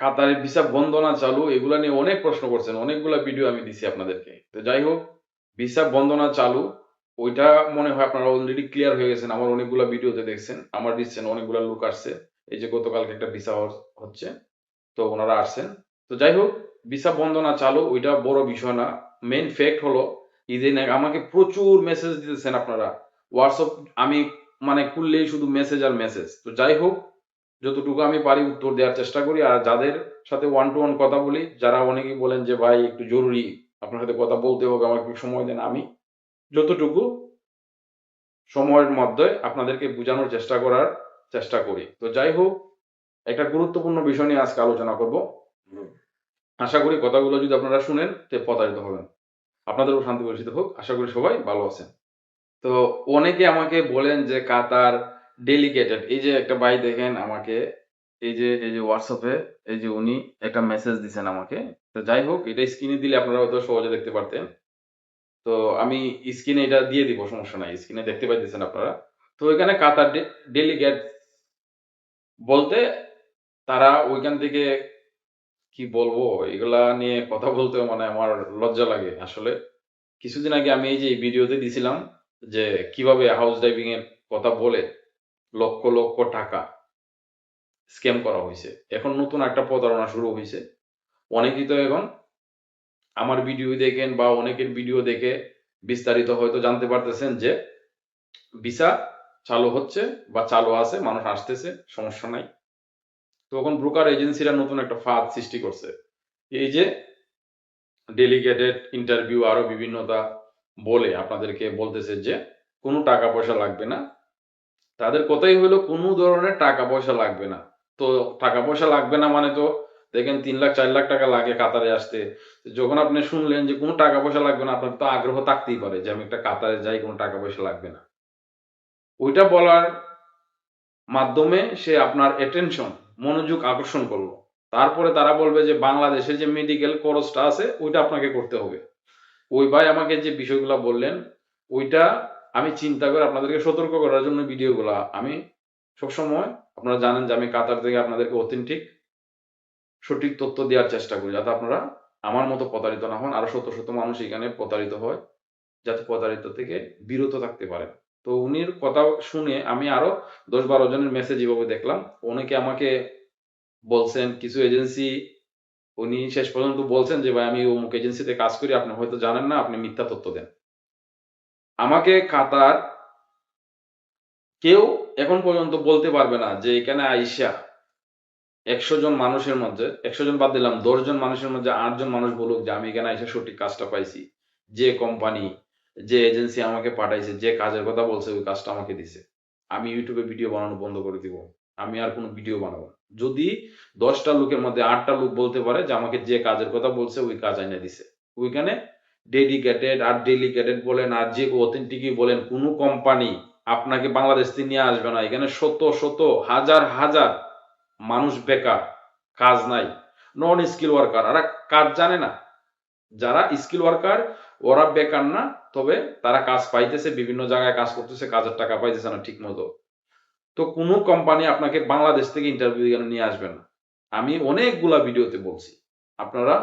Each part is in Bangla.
কাতারের ভিসা বন্ধ না চালু, এগুলা নিয়ে অনেক প্রশ্ন করছেন, অনেকগুলা ভিডিও আমি দিছি আপনাদেরকে। তো যাই হোক, ভিসা বন্ধ না চালু, ওইটা মনে হয় আপনারা অলরেডি ক্লিয়ার হয়ে গেছেন, আমার অনেকগুলা ভিডিওতে দেখছেন, আমার দিচ্ছেন, অনেকগুলা লোক আসছে, এই যে গতকালকে একটা ভিসা হচ্ছে, তো ওনারা আসছেন। তো যাই হোক, ভিসা বন্ধ না চালু, ওইটা বড় বিষয় না মেইন ফ্যাক্ট হলো ইদিন আমাকে প্রচুর মেসেজ দিতেছেন আপনারা হোয়াটসঅ্যাপ আমি মানে খুললেই শুধু মেসেজ আর মেসেজ তো যাই হোক যতটুকু আমি পারি উত্তর দেওয়ার চেষ্টা করি। আর যাদের সাথে ওয়ান টু ওয়ান কথা বলি যারা অনেকেই বলেন যে ভাই একটু জরুরি। আপনার সাথে কথা বলতে হবে আমাকে একটু সময় দেন। আমি যতটুকু সময়ের মধ্যে আপনাদেরকে বোঝানোর চেষ্টা করার চেষ্টা করি। তো যাই হোক একটা গুরুত্বপূর্ণ বিষয় নিয়ে আজকে আলোচনা করব। আশা করি কথাগুলো যদি আপনারা শুনেন তে প্রতারিত হবেন। আপনাদেরও শান্তি পরিচিত হোক। আশা করি সবাই ভালো আছেন। তো অনেকে আমাকে বলেন যে কাতার ডেলিগেটেড এই যে একটা ভাই দেখেন আমাকে, এই যে এই যে হোয়াটসঅ্যাপে এই যে উনি একটা মেসেজ দিছেন আমাকে। তো যাই হোক, এটা স্ক্রিনে দিলে আপনারা হয়তো সহজে দেখতে পারতেন। তো আমি স্ক্রিনে এটা দিয়ে দিব, সমস্যা নাই। স্ক্রিনে দেখতে পাইতেছেন আপনারা। তো ওইখানে কাতার ডেলিগেট বলতে তারা ওইখান থেকে কি বলব? এগুলা নিয়ে কথা বলতে মানে আমার লজ্জা লাগে আসলে। কিছুদিন আগে আমি এই যে ভিডিওতে দিছিলাম যে কীভাবে হাউস ড্রাইভিং এর কথা বলে লক্ষ লক্ষ টাকা স্ক্যাম করা হয়েছে এখন নতুন একটা প্রতারণা শুরু হয়েছে অনেকেই তো এখন আমার ভিডিও দেখেন বা অনেকের ভিডিও দেখে বিস্তারিত হয়তো জানতে পারতেছেন যে ভিসা চালু হচ্ছে বা চালু আছে, মানুষ আসতেছে, সমস্যা নাই। তখন ব্রোকার এজেন্সিরা নতুন একটা ফাঁদ সৃষ্টি করছে। এই যে ডেলিগেটেড ইন্টারভিউ আরও বিভিন্নতা বলে আপনাদেরকে বলতেছে যে কোনো টাকা পয়সা লাগবে না। তাদের কথাই হলো, কোনো ধরনের টাকা পয়সা লাগবে না। তো টাকা পয়সা লাগবে না মানে তো, দেখেন তিন লাখ, চার লাখ টাকা লাগে কাতারে আসতে। যখন আপনি শুনলেন যে কোনো টাকা পয়সা লাগবে না, আপনার তো আগ্রহ থাকতেই পারে যে আমি একটা কাতারে যাই, কোনো টাকা পয়সা লাগবে না। ওইটা বলার মাধ্যমে সে আপনার অ্যাটেনশন মনোযোগ আকর্ষণ করল। তারপরে তারা বলবে যে বাংলাদেশে যে মেডিকেল খরচটা আছে, ওইটা আপনাকে করতে হবে। ওই ভাই আমাকে যে বিষয়গুলো বললেন, ওইটা আমি চিন্তা করে আপনাদেরকে সতর্ক করার জন্য ভিডিওগুলা আমি সবসময়, আপনারা জানেন যে আমি কাতার থেকে আপনাদেরকে অথেন্টিক সঠিক তথ্য দেওয়ার চেষ্টা করি যাতে আপনারা আমার মতো প্রতারিত না হন, আরও শত শত মানুষ এখানে প্রতারিত হয়, যাতে প্রতারিত থেকে বিরত থাকতে পারে। তো উনির কথা শুনে আমি আরও দশ বারো জনের মেসেজ এভাবে দেখলাম। অনেকে আমাকে বলছেন, কিছু এজেন্সি উনি শেষ পর্যন্ত বলছেন যে, ভাই, আমি অমুক এজেন্সিতে কাজ করি, আপনি হয়তো জানেন না, আপনি মিথ্যা তথ্য দেন। আমাকে কাতার কেউ এখন পর্যন্ত বলতে পারবে না যে এখানে আইসা একশো জন মানুষের মধ্যে, একশো জন বাদ দিলাম, দশ জন মানুষের মধ্যে আটজন মানুষ বলুক যে আমি এখানে আইসা সঠিক কাজটা পাইছি। যে কোম্পানি যে এজেন্সি আমাকে পাঠাইছে, যে কাজের কথা বলছে, ওই কাজটা আমাকে দিছে। আমি ইউটিউবে ভিডিও বানানো বন্ধ করে দিব। আমি আর কোনো ভিডিও বানাবো। যদি দশটা লোকের মধ্যে আটটা লোক বলতে পারে যে আমাকে যে কাজের কথা বলছে, ওই কাজ আইনা দিছে। ওইখানে ডেডিকেটেড আর ডেলিকেটেড বলেন আর যে অথেন্টিকই বলেন, কোনো কোম্পানি আপনাকে বাংলাদেশ থেকে নিয়ে আসবে না। এখানে শত শত, হাজার হাজার মানুষ বেকার, কাজ নাই নন স্কিল ওয়ার্কার আর কাজ জানে না, যারা স্কিল ওয়ার্কার ওরা বেকার না, তবে তারা কাজ পাইতেছে, বিভিন্ন জায়গায় কাজ করতেছে, কাজের টাকা পাইতেছে না ঠিক মতো তো কোনো কোম্পানি আপনাকে বাংলাদেশ থেকে ইন্টারভিউ নিয়ে আসবে না? আমি অনেকগুলা ভিডিওতে বলছি। আপনারা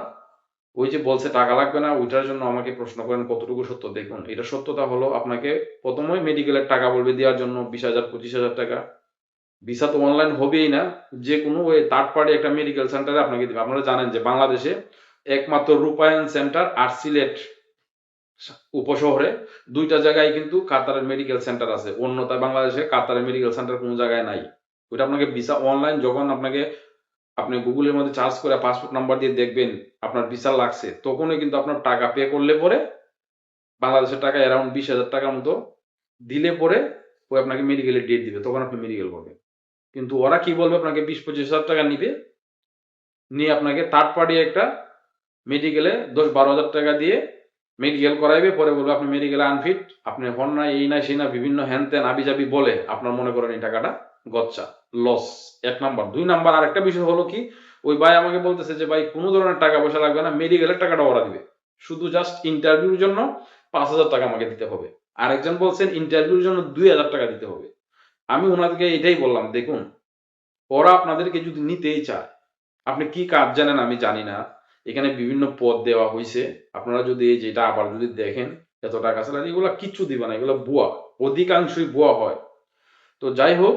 ওই যে বলছে টাকা লাগবে না, ওইটার জন্য আমাকে প্রশ্ন করেন কতটুকু সত্য? দেখুন, এটা সত্যতা হলো আপনাকে প্রথমে মেডিকেলের টাকা বলবে দেওয়ার জন্য বিশ হাজার, পঁচিশ হাজার টাকা। ভিসা তো অনলাইন হবেই না, যে কোনো ওই থার্ড পার্টি একটা মেডিকেল সেন্টারে আপনাকে দেবে। আপনারা জানেন যে বাংলাদেশে একমাত্র রূপায়ণ সেন্টার আর সিলেট উপশহরে দুইটা জায়গায় কিন্তু কাতারের মেডিকেল সেন্টার আছে। অন্যথায় বাংলাদেশে কাতারের মেডিকেল সেন্টার কোনো জায়গায় নাই। ওইটা আপনাকে ভিসা অনলাইন যখন আপনাকে আপনি গুগলের মধ্যে চার্জ করে পাসপোর্ট নাম্বার দিয়ে দেখবেন আপনার ভিসা লাগছে, তখনই কিন্তু আপনার টাকা পে করলে পরে বাংলাদেশের টাকা অ্যারাউন্ড বিশ হাজার টাকার মতো দিলে পরে ওই আপনাকে মেডিকেলের ডেট দিবে, তখন আপনি মেডিকেল করবেন কিন্তু ওরা কি বলবে, আপনাকে বিশ পঁচিশ হাজার টাকা নিবে, নিয়ে আপনাকে থার্ড পার্টি একটা মেডিকেলে দশ বারো হাজার টাকা দিয়ে মেডিকেল করাইবে, পরে বলবে আপনি মেডিকেলে আনফিট আপনি হন না এই না সেই না বিভিন্ন হ্যান ত্যান আবি যাবি বলে আপনার মনে করেন এই টাকাটা। গচ্চা লস এক নাম্বার। দুই নাম্বার, আরেকটা বিষয় হলো কি, ওই ভাই আমাকে বলতেছে যে, ভাই, কোনো ধরনের টাকা পয়সা লাগবে না মেডিকেলের টাকাটা ওরা দিবে। শুধু জাস্ট ইন্টারভিউর জন্য পাঁচ হাজার টাকা আমাকে দিতে হবে। আরেকজন বলছেন ইন্টারভিউর জন্য দুই হাজার টাকা দিতে হবে। আমি ওনাদেরকে এটাই বললাম, দেখুন, ওরা আপনাদেরকে যদি নিতেই চায়, আপনি কি কাজ জানেন আমি জানি না। এখানে বিভিন্ন পদ দেওয়া হয়েছে আপনারা যদি এই যেটা আবার যদি দেখেন, এত টাকা স্যালারি এগুলো কিচ্ছু দিবে না, এগুলো বুয়া অধিকাংশই বুয়া হয়। তো যাই হোক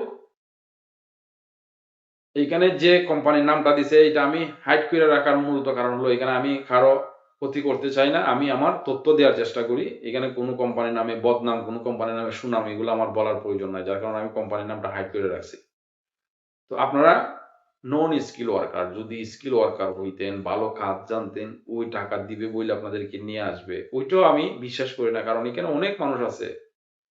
এইখানে যে কোম্পানির নামটা দিছে, এটা আমি হাইড করে রাখার মূলত কারণ হলো, এখানে আমি কারও ক্ষতি করতে চাই না, আমি আমার তথ্য দেওয়ার চেষ্টা করি। এখানে কোনো কোম্পানির নামে বদনাম, কোনো কোম্পানির নামে সুনাম, এগুলো আমার বলার প্রয়োজন নাই, যার কারণে আমি কোম্পানির নামটা হাইড করে রাখছি। তো আপনারা নন স্কিল ওয়ার্কার যদি স্কিল ওয়ার্কার হইতেন, ভালো কাজ জানতেন, ওই টাকা দিবে বলে আপনাদেরকে নিয়ে আসবে, ওইটাও আমি বিশ্বাস করি না, কারণ এখানে অনেক মানুষ আছে।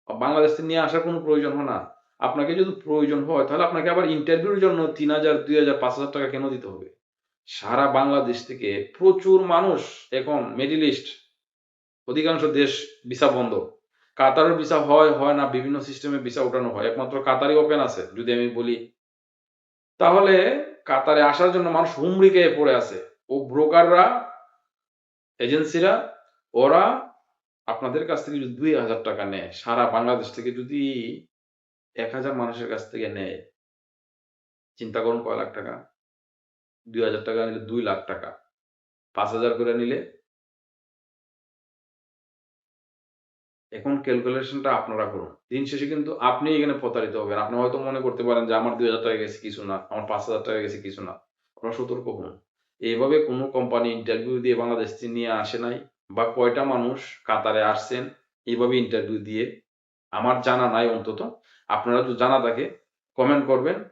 বাংলাদেশ নিয়ে আসার কোনো প্রয়োজন হয় না। আপনাকে যদি প্রয়োজন হয়, তাহলে আপনাকে আবার ইন্টারভিউর জন্য তিন হাজার, দুই হাজার, পাঁচ হাজার টাকা কেন দিতে হবে? সারা বাংলাদেশ থেকে প্রচুর মানুষ এখন মিডিল ইস্ট অধিকাংশ দেশ ভিসা বন্ধ। কাতারের ভিসা হয় হয় না, বিভিন্ন সিস্টেমে ভিসা উঠানো হয়। একমাত্র কাতারই ওপেন আছে, যদি আমি বলি। তাহলে কাতারে আসার জন্য মানুষ হুমড়ি খেয়ে পড়ে আছে। ও ব্রোকাররা, এজেন্সিরা, ওরা আপনাদের কাছ থেকে যদি দুই হাজার টাকা নেয়, সারা বাংলাদেশ থেকে যদি এক হাজার মানুষের কাছ থেকে নেয়। চিন্তা করুন কয় লাখ টাকা? দুই হাজার টাকা নিলে দুই লাখ টাকা। পাঁচ হাজার করে নিলে? এখন ক্যালকুলেশনটা আপনারা করুন। দিন শেষে কিন্তু আপনি এখানে প্রতারিত হবেন। আপনি হয়তো মনে করতে পারেন যে, আমার দুই হাজার টাকা গেছে, কিছু না। আমার পাঁচ হাজার টাকা গেছে, কিছু না। আপনারা সতর্ক হন। এইভাবে কোনো কোম্পানি ইন্টারভিউ দিয়ে বাংলাদেশ নিয়ে আসে নাই বা কয়টা মানুষ কাতারে আসছেন, এইভাবে ইন্টারভিউ দিয়ে আমার জানা নাই অন্তত। আপনারা যদি জানা থাকে কমেন্ট করবেন।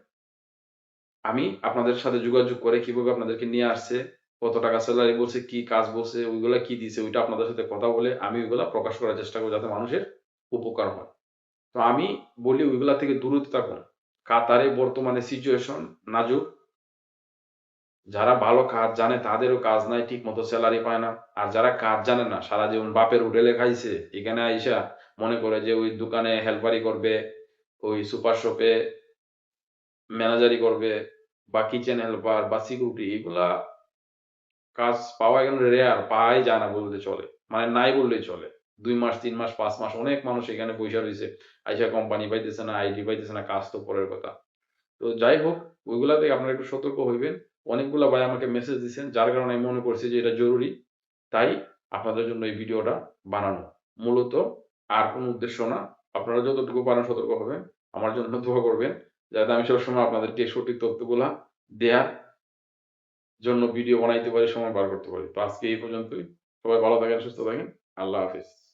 আমি আপনাদের সাথে যোগাযোগ করে কীভাবে আপনাদেরকে নিয়ে আসছে, কত টাকা স্যালারি বলছে, কি কাজ বলছে, ওইগুলা কি দিছে, ওইটা আপনাদের সাথে কথা বলে আমি ওইগুলা প্রকাশ করার চেষ্টা করব যাতে মানুষের উপকার হয়। তো আমি বলি ওইগুলা থেকে দূরত্ব থাকুন। কাতারে বর্তমানে সিচুয়েশন নাজুক। যারা ভালো কাজ জানে তাদেরও কাজ নাই ঠিক মতো স্যালারি পায় না। আর যারা কাজ জানে না, সারা জীবন বাপের হোটেলে খাইছে, এখানে আইসা মনে করে যে ওই দোকানে হেল্পারি করবে, ওই সুপার শপে ম্যানেজারি করবে বা কিচেন হেল্পার বা সিকিউরিটি এগুলা কাজ পাওয়া এখন রেয়ার পাওয়াই যায় না বলতে চলে। মানে নাই বললেই চলে। দুই মাস, তিন মাস, পাঁচ মাস অনেক মানুষ এখানে পয়সা রয়েছে, আইসা কোম্পানি পাইতেছে না আইডি পাইতেছে না, কাজ তো পরের কথা। তো যাই হোক, ওইগুলা থেকে আপনারা একটু সতর্ক হইবেন। অনেকগুলা ভাই আমাকে মেসেজ দিচ্ছেন যার কারণে আমি মনে করছি যে এটা জরুরি। তাই আপনাদের জন্য এই ভিডিওটা বানানো। মূলত আর কোনো উদ্দেশ্য না। আপনারা যতটুকু পারেন সতর্ক হবেন। আমার জন্য দোয়া করবেন, যাতে আমি সবসময় আপনাদেরকে সঠিক তথ্যগুলা দেওয়ার জন্য ভিডিও বানাইতে পারি, সময় বার করতে পারি। তো আজকে এই পর্যন্তই। সবাই ভালো থাকেন, সুস্থ থাকেন। আল্লাহ হাফিজ।